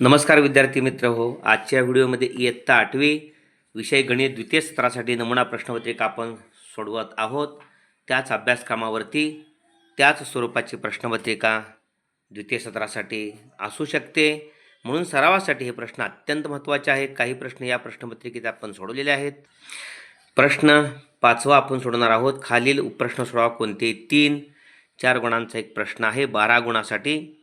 नमस्कार विद्यार्थी मित्र हो आजच्या व्हिडिओमध्ये इयत्ता आठवी विषय गणित द्वितीय सत्रासाठी नमुना प्रश्नपत्रिका आपण सोडवत आहोत. त्याच अभ्यासक्रमावरती त्याच स्वरूपाची प्रश्नपत्रिका द्वितीय सत्रासाठी असू शकते. म्हणून सरावासाठी हे प्रश्न अत्यंत महत्त्वाचे आहेत. काही प्रश्न या प्रश्नपत्रिकेत आपण सोडवलेले आहेत. प्रश्न पाचवा आपण सोडवणार आहोत. खालील उपप्रश्न सोडवा कोणते तीन. चार गुणांचा एक प्रश्न आहे. बारा गुणासाठी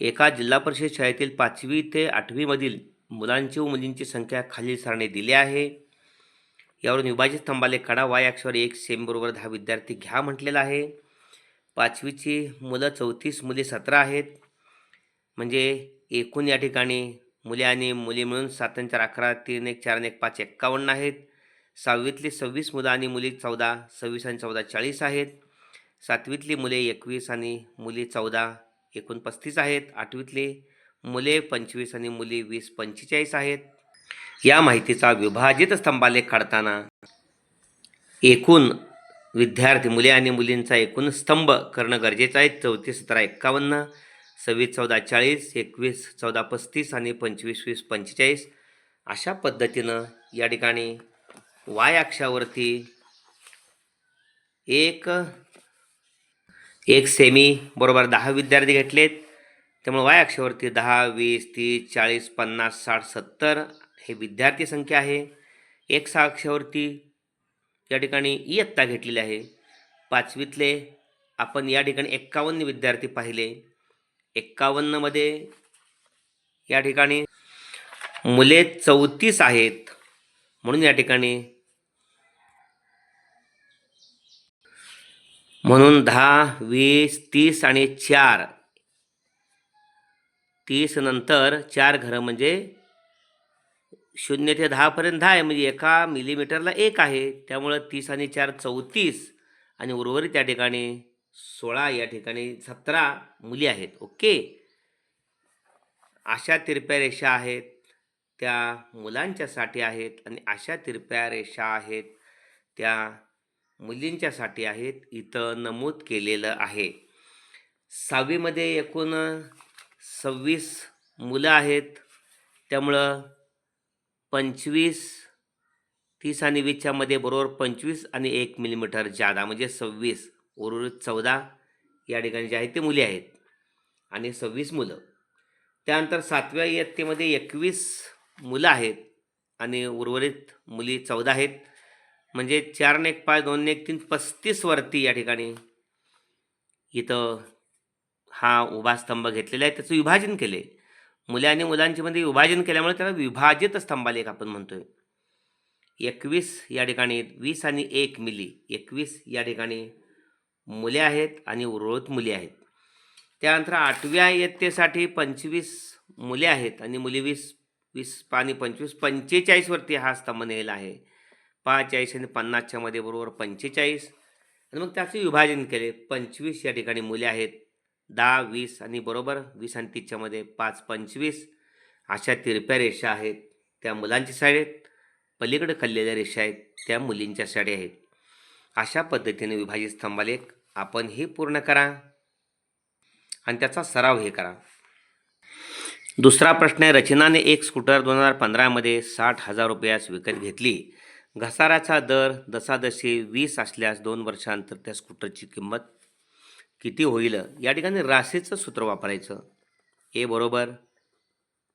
एका जिल्हा परिषद शाळेतील पाचवी ते आठवीमधील मुलांची व मुलींची संख्या खालील सारणी दिली आहे. यावरून विभाजित स्तंभाले कडा वाय अक्षर एक सेमबरोबर दहा विद्यार्थी घ्या म्हटलेला आहे. पाचवीची मुलं चौतीस मुली सतरा आहेत. म्हणजे एकूण या ठिकाणी मुले आणि मुली मिळून सात चार अकरा तीन एक चार आणि एक पाच एक्कावन्न आहेत. सहावीतली सव्वीस मुलं आणि मुली चौदा सव्वीस आणि चौदा चाळीस आहेत. सातवीतली मुले एकवीस आणि मुली चौदा एकूण पस्तीस आहेत आठवीतले मुले पंचवीस आणि मुली वीस पंचेचाळीस आहेत. या माहितीचा विभाजित स्तंभालेख काढताना एकूण विद्यार्थी मुले आणि मुलींचा एकूण स्तंभ करणं गरजेचं आहे. चौतीस सतरा एक्कावन्न सव्वीस चौदा चाळीस एकवीस चौदा पस्तीस आणि पंचवीस वीस पंचेचाळीस अशा पद्धतीनं या ठिकाणी वाय अक्षावरती एक एक सेमी बरोबर दहा विद्यार्थी घेतलेत. त्यामुळे वाय अक्षावरती दहा वीस तीस चाळीस पन्नास साठ सत्तर हे विद्यार्थी संख्या आहे. एक सहा अक्षावरती या ठिकाणी इयत्ता घेतलेली आहे. पाचवीतले आपण या ठिकाणी एक्कावन्न विद्यार्थी पाहिले. एक्कावन्नमध्ये या ठिकाणी मुले चौतीस आहेत. म्हणून या ठिकाणी म्हणून दहा वीस तीस आणि चार. तीस नंतर चार घरं म्हणजे शून्य ते दहापर्यंत दहा आहे म्हणजे एका मिलीमीटरला एक आहे. त्यामुळं तीस आणि चार चौतीस आणि उर्वरित त्या ठिकाणी सोळा या ठिकाणी सतरा मुली आहेत. ओके? अशा तिरप्या रेषा आहेत त्या मुलांच्यासाठी आहेत आणि अशा तिरप्या रेषा आहेत त्या मुलींच्यासाठी आहेत इथं नमूद केलेलं आहे. सहावीमध्ये एकूण सव्वीस मुलं आहेत. त्यामुळं पंचवीस तीस आणि वीसच्यामध्ये बरोबर पंचवीस आणि एक मिलीमीटर जादा म्हणजे सव्वीस उर्वरित चौदा या ठिकाणी जे आहेत ते मुली आहेत आणि सव्वीस मुलं. त्यानंतर सातव्या इयत्तेमध्ये एकवीस मुलं आहेत आणि उर्वरित मुली चौदा आहेत. म्हणजे चार एक पाच दोन एक तीन पस्तीस वरती या ठिकाणी. इथं हा उभा स्तंभ घेतलेला आहे. त्याचं विभाजन केले मुले आणि मुलांची मध्ये विभाजन केल्यामुळे त्याला विभाजित स्तंभालेख आपण म्हणतोय. एकवीस या ठिकाणी वीस आणि एक मिली. एकवीस या ठिकाणी मुले आहेत आणि उर्वरित मुली आहेत. त्यानंतर आठव्या इयत्तेसाठी पंचवीस मुले आहेत आणि मुली वीस वीस आणि पंचवीस पंचेचाळीसवरती हा स्तंभ नेला आहे. चाळीस आणि पन्नासच्या मध्ये बरोबर पंचेचाळीस. आणि मग त्याचे विभाजन केले. पंचवीस या ठिकाणी मुले आहेत. दहा वीस आणि बरोबर वीस आणि तीसच्यामध्ये पाच पंचवीस. अशा तिरप्या रेषा आहेत. त्या मुलांच्या साडी आहेत. पलीकडे खाल्लेल्या रेषा आहेत. त्या मुलींच्या साडी आहेत. अशा पद्धतीने विभाजित स्तंभालेख आपण हे पूर्ण करा. आणि त्याचा सराव हे करा. दुसरा प्रश्न आहे रचनाने एक स्कूटर दोन हजार पंधरामध्ये साठ हजार रुपयास विकत घेतली. घसाऱ्याचा दर दसादशी वीस असल्यास दोन वर्षांतर त्या स्कूटरची किंमत किती होईल? या ठिकाणी राशीचं सूत्र वापरायचं. ए बरोबर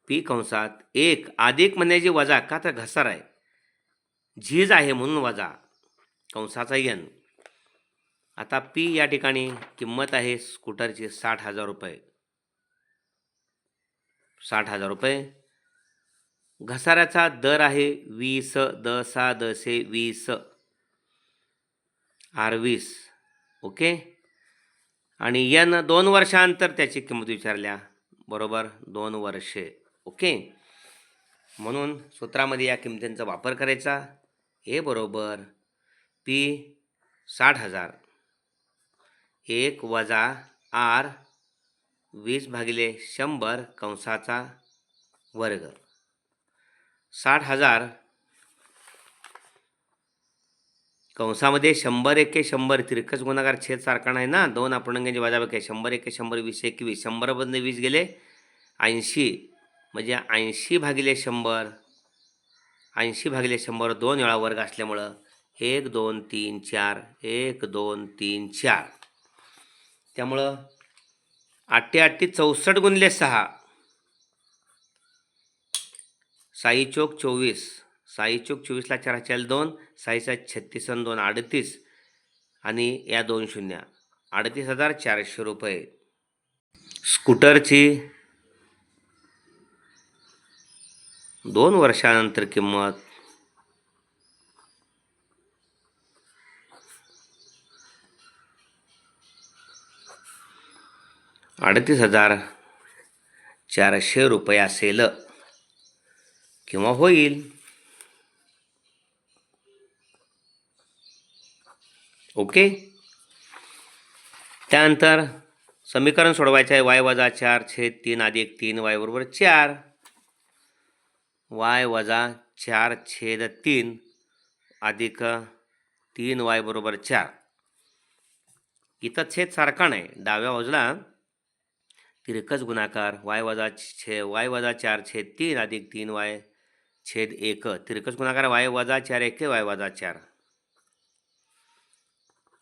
पी कंसात एक अधिक म्हणण्याची वजा का तर घसार आहे. झीज आहे म्हणून वजा कंसाचा यन आता पी या ठिकाणी किंमत आहे स्कूटरची साठ हजार रुपये. साठ हजार रुपये. घसाऱ्याचा दर आहे वीस दसा दसे वीस. आर वीस. ओके? आणि यन दोन वर्षांतर त्याची किंमत विचारल्या. बरोबर? दोन वर्षे. ओके? म्हणून सूत्रामध्ये या किमतींचा वापर करायचा. ए बरोबर? पी साठ हजार. एक वजा आर वीस भागिले शंभर कंसाचा वर्ग. साठ हजार. कंसामध्ये शंभर एके शंभर तिरकस गुणाकार छेद सारखा नाही ना? दोन अपूर्णांकांची वजाबाकी आहे. शंभर एके शंभर वीस एकवीस. शंभरमधनं वीस गेले ऐंशी. म्हणजे ऐंशी भागिले शंभर ऐंशी भागिले शंभर दोन वेळा वर्ग असल्यामुळं एक दोन तीन चार एक दोन तीन चार. त्यामुळं आठे आठे चौसष्ट गुणले सहा. साई चौक चोवीस. साई चौक चोवीसला चार हजार दोन साईचा छत्तीस आणि दोन अडतीस. आणि या दोन शून्य. अडतीस हजार चारशे रुपये. स्कूटरची दोन वर्षानंतर किंमत. अडतीस हजार चारशे रुपये असेल. किंवा होईल. ओके? त्यानंतर समीकरण सोडवायचं आहे. वाय वजा चार छेद तीन अधिक तीन वाय बरोबर चार. वाय वजा चार छेद तीन अधिक तीन वाय बरोबर चार. इथं छेद सारखा नाही. डाव्या बाजूला तिरकस गुणाकार. वाय वजा छे वाय वजा चार छेद तीन अधिक तीन वाय छेद एक. तिरकस गुणाकार वाय वजा चार एक वाय वजा चार.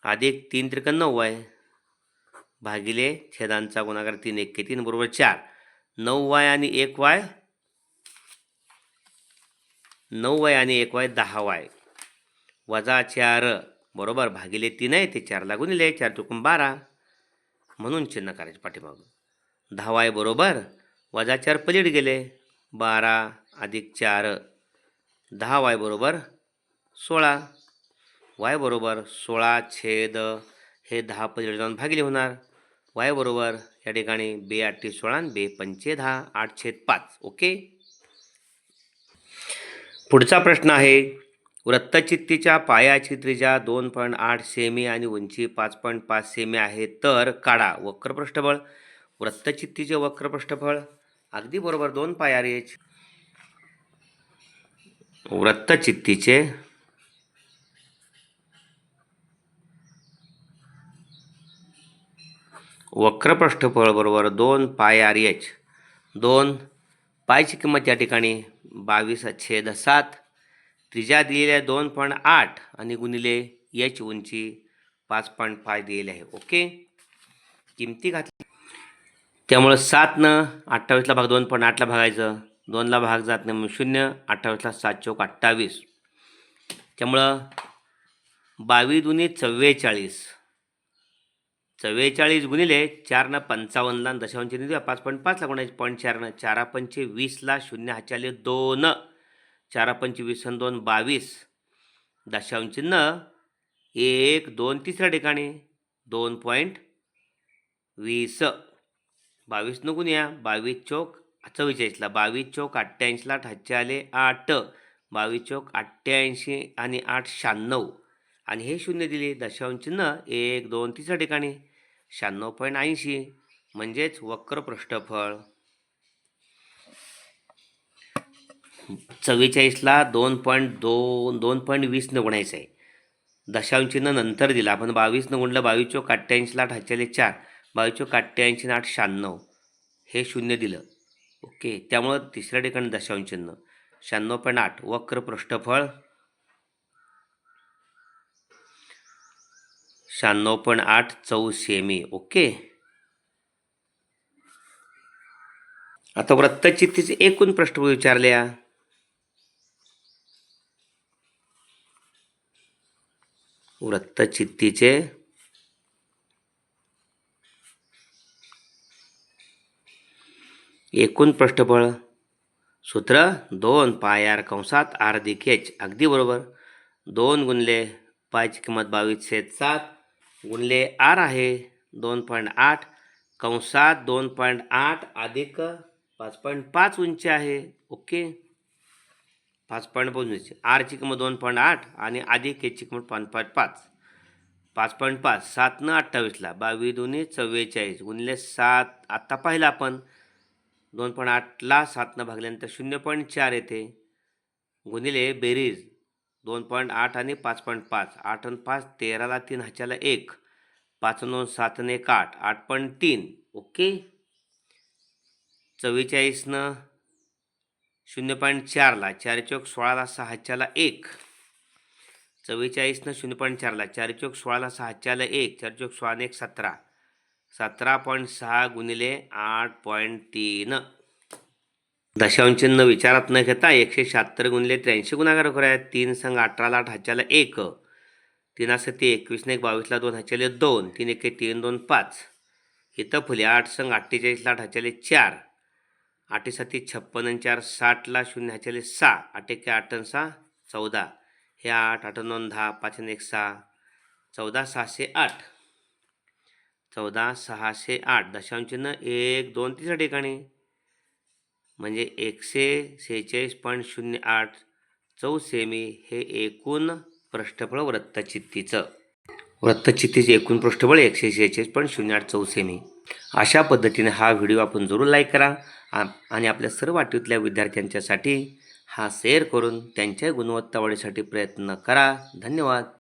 अधिक तीन त्रिकन नऊ वाय भागिले छेदांचा गुणाकार तीन एक तीन बरोबर चार. नऊ वाय आणि एक वाय. नऊ वाय आणि एक वाय दहा वाय. वजा चार बरोबर भागिले तीन आहे ते चारला गुणिले चार चुकून बारा. म्हणून चिन्ह करायचे पाठीमागून दहा वाय बरोबर वजा चार पलीड गेले बारा. अधिक चार दहा वाय बरोबर सोळा. वाय बरोबर सोळा छेद हे दहा पलीड जाऊन भागिले होणार. वाय बरोबर या ठिकाणी बे आठशे सोळा आणि बे पंचे दहा आठ छेद पाच. ओके? पुढचा प्रश्न आहे वृत्तचित्तीच्या पायाची दोन पॉईंट आठ सेमी आणि उंची पाच पॉईंट पाच सेमी आहे तर काढा वक्रपृष्ठबळ. वृत्तचित्तीचे वक्रपृष्ठफळ. अगदी बरोबर दोन पाय वृत्तचित्तीचे वक्रपृष्ठफळ बरोबर दोन पाय आर एच दोन पायची किंमत या ठिकाणी बावीस छेद सात. त्रिज्या दिलेली आहे दोन पॉईंट आठ आणि गुणिले एच उंची पाच पॉईंट फाय दिलेली आहे. ओके? किमती घातली. त्यामुळं सातनं अठ्ठावीसला भाग दोन पॉईंट आठला भागायचं. दोनला भाग जात नाही म्हणून शून्य अठ्ठावीसला सात चौक अठ्ठावीस. त्यामुळं बावीस दुनी चव्वेचाळीस. चव्वेचाळीस गुणिले चारनं पंचावन्नला आणि देऊया पाच पॉईंट पाचला गुणायचे पॉईंट चारनं चारा पंचे वीसला शून्य हाचाले दोन. चारा पंचे वीस आणि दोन बावीस. दशांश एक दोन तिसऱ्या ठिकाणी दोन पॉईंट वीस. बावीस न गुन्ह्या बावीस चौक चव्वेचाळीसला बावीस चौक अठ्ठ्याऐंशीला ठाचे आले आठ बावीस चौक अठ्ठ्याऐंशी आणि आठ शहाण्णव. आणि हे शून्य दिले दशांश चिन्ह एक दोन तीसच्या ठिकाणी. शहाण्णव पॉईंट ऐंशी म्हणजेच वक्र पृष्ठफळ. चव्वेचाळीसला दोन पॉईंट दोन दोन पॉईंट वीसनं गुणायचं आहे. दशांशीनं नंतर दिला आपण बावीसनं गुणलं बावीस चौक अठ्ठ्याऐंशीला ठाच्याले चार बावीस चौक अठ्ठ्याऐंशी आठ शहाण्णव. हे शून्य दिलं. ओके त्यामुळं तिसऱ्या ठिकाणी दशांश चिन्ह. शहाण्णव पॉईंट आठ वक्र पृष्ठफळ. शहाण्णव पॉईंट आठ चौ सेमी ओके. आता वृत्तचित्तीचे एकूण पृष्ठफळ विचारल्या. वृत्तचित्तीचे एकूण पृष्ठफळ. सूत्र दोन पाय आर कंसात आर अधिक एच. अगदी बरोबर. दोन गुणले पायची किंमत बावीस छेद सात गुणले आर आहे दोन पॉईंट आठ. कंसात दोन पॉईंट आठ अधिक पाच पॉईंट पाच उंची आहे. ओके. पाच पॉईंट पाच उंची. आरची किंमत दोन पॉईंट आठ आणि अधिक एचची किंमत पाच पॉईंट पाच. पाच पॉईंट पाच. सातनं अठ्ठावीसला. बावीस दोन्ही चव्वेचाळीस. गुणले सात. आत्ता पाहिलं आपण. दोन पॉईंट आठला सातनं भागल्यानंतर शून्य पॉईंट चार येते गुणिले बेरीज दोन पॉईंट आठ आणि पाच पॉईंट पाच. आठ आणि पाच तेराला तीन ह्याच्याला एक. पाच दोन सात आणि एक आठ. आठ पॉईंट तीन. ओके? चव्वेचाळीसनं शून्य पॉईंट चारला चार चौक सोळाला सहाच्याला एक. चव्वेचाळीसनं शून्य पॉईंट चारला चार चौक सोळाला सहाच्याला एक. चार चौक सोळाने एक सतरा. सतरा पॉईंट सहा गुणिले आठ पॉईंट तीन. दशांश विचारात न घेता एकशे शहात्तर गुणिले त्र्याऐंशी गुणाकार करूया. तीन संघ अठराला आठ हाच्याला एक. तीन असं ते एकवीसने एक बावीसला दोन ह्याच्याले दोन. तीन एके तीन दोन पाच. इथं फुले आठ संघ अठ्ठेचाळीसला आठ चार. आठीसाठी छप्पन्न छप्पन चार साठला शून्य ह्याच्याले सहा. आठ एके आठ सहा चौदा. हे आठ आठ दोन दहा पाच एक सहा. चौदा सहाशे आठ. चौदा सहाशे आठ दशांशनं एक दोन तिसऱ्या ठिकाणी. म्हणजे एकशे सेहेचाळीस पॉईंट शून्य आठ चौसेमी हे एकूण पृष्ठफळ वृत्तचित्तीचं. वृत्तचित्तीचे एकूण पृष्ठबळ एकशे शेहेचाळीस पॉईंट शून्य आठ चौसेमी. अशा पद्धतीने हा व्हिडिओ आपण जरूर लाईक करा आ- आणि आपल्या सर्व आठवीतल्या विद्यार्थ्यांच्यासाठी हा शेअर करून त्यांच्या गुणवत्ता वाढीसाठी प्रयत्न करा. धन्यवाद.